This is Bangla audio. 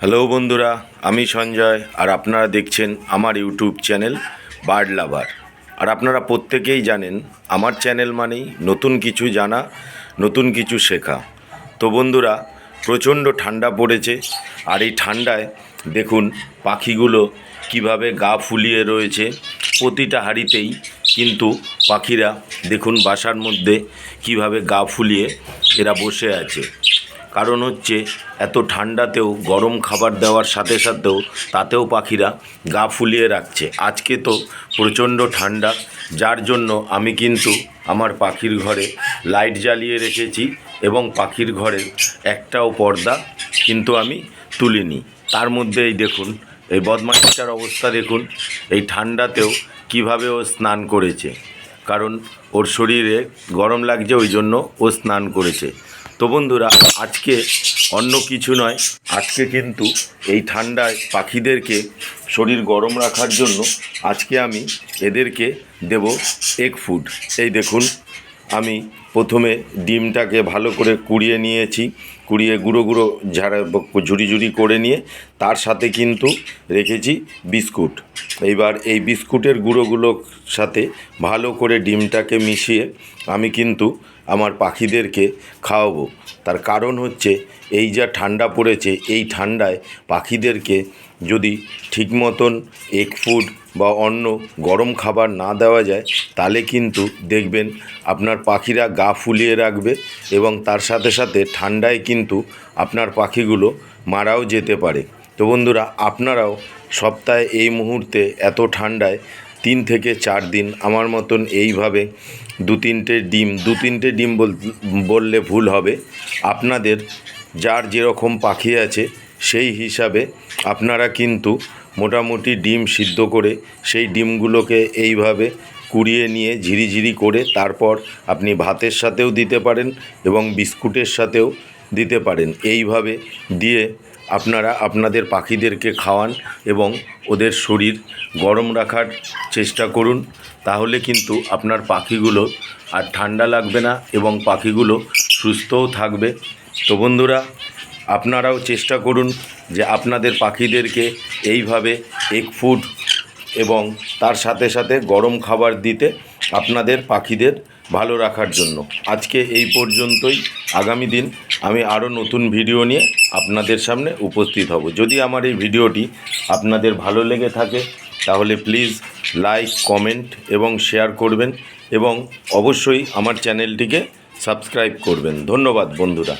হ্যালো বন্ধুরা, আমি সঞ্জয়, আর আপনারা দেখছেন আমার ইউটিউব চ্যানেল বার্ড লাভার। আর আপনারা প্রত্যেকেই জানেন, আমার চ্যানেল মানেই নতুন কিছু জানা, নতুন কিছু শেখা। তো বন্ধুরা, প্রচণ্ড ঠান্ডা পড়েছে, আর এই ঠান্ডায় দেখুন পাখিগুলো কীভাবে গা ফুলিয়ে রয়েছে, প্রতিটা হাঁড়িতেই। কিন্তু পাখিরা, দেখুন বাসার মধ্যে কীভাবে গা ফুলিয়ে এরা বসে আছে। কারণ হচ্ছে এত ঠান্ডাতেও গরম খাবার দেওয়ার সাথে সাথেও তাতেও পাখিরা গা ফুলিয়ে রাখছে। আজকে তো প্রচণ্ড ঠান্ডা, যার জন্য আমি কিন্তু আমার পাখির ঘরে লাইট জ্বালিয়ে রেখেছি এবং পাখির ঘরের একটাও পর্দা কিন্তু আমি তুলিনি। তার মধ্যে এই দেখুন, এই বদমাইশটার অবস্থা দেখুন, এই ঠান্ডাতেও কীভাবে ও স্নান করেছে। কারণ ওর শরীরে গরম লাগছে, ওই জন্য ও স্নান করেছে। তো বন্ধুরা, আজকে অন্য কিছু নয়। আজকে কিন্তু এই ঠান্ডায় পাখিদেরকে শরীর গরম রাখার জন্য আজকে আমি এদেরকে দেব এগ ফুড এই দেখুন আমি প্রথমে ডিমটাকে ভালো করে কুড়িয়ে নিয়েছি, কুড়িয়ে গুঁড়ো গুঁড়ো ঝাড়া ঝুড়ি ঝুড়ি করে নিয়ে তার সাথে কিন্তু রেখেছি বিস্কুট। এইবার এই বিস্কুটের গুঁড়োগুলোর সাথে ভালো করে ডিমটাকে মিশিয়ে আমি কিন্তু আমার পাখিদেরকে খাওয়াবো। তার কারণ হচ্ছে এই যা ঠান্ডা পড়েছে, এই ঠান্ডায় পাখিদেরকে যদি ঠিক মতন এগ ফুড বা অন্য গরম খাবার না দেওয়া যায়, তাহলে কিন্তু দেখবেন আপনার পাখিরা গা ফুলিয়ে রাখবে এবং তার সাথে সাথে ঠান্ডায় কিন্তু আপনার পাখিগুলো মারাও যেতে পারে। তো বন্ধুরা, আপনারাও সপ্তাহে এই মুহূর্তে এত ঠান্ডায় তিন থেকে চার দিন আমার মতন এইভাবে দু তিনটে ডিম, দু তিনটে ডিম বল- বললে ভুল হবে। আপনাদের যার যেরকম পাখি আছে সেই হিসাবে আপনারা কিন্তু মোটামুটি ডিম সিদ্ধ করে সেই ডিমগুলোকে এইভাবে কুড়িয়ে নিয়ে ঝিরিঝিরি করে তারপর আপনি ভাতের সাথেও দিতে পারেন এবং বিস্কুটের সাথেও দিতে পারেন। এইভাবে দিয়ে আপনারা আপনাদের পাখিদেরকে খাওয়ান এবং ওদের শরীর গরম রাখার চেষ্টা করুন। তাহলে কিন্তু আপনার পাখিগুলো আর ঠান্ডা লাগবে না এবং পাখিগুলো সুস্থও থাকবে। তো বন্ধুরা আপনারাও চেষ্টা করুন যে আপনাদের পাখিদেরকে এইভাবে এগ ফুড এবং তার সাথে সাথে গরম খাবার দিতে আপনাদের পাখিদের ভালো রাখার জন্য। আজকে এই পর্যন্তই। আগামী দিন আমি আরও নতুন ভিডিও নিয়ে আপনাদের সামনে উপস্থিত হব। যদি আমার এই ভিডিওটি আপনাদের ভালো লেগে থাকে, তাহলে প্লিজ লাইক, কমেন্ট এবং শেয়ার করবেন এবং অবশ্যই আমার চ্যানেলটিকে সাবস্ক্রাইব করবেন। ধন্যবাদ, বন্ধুরা।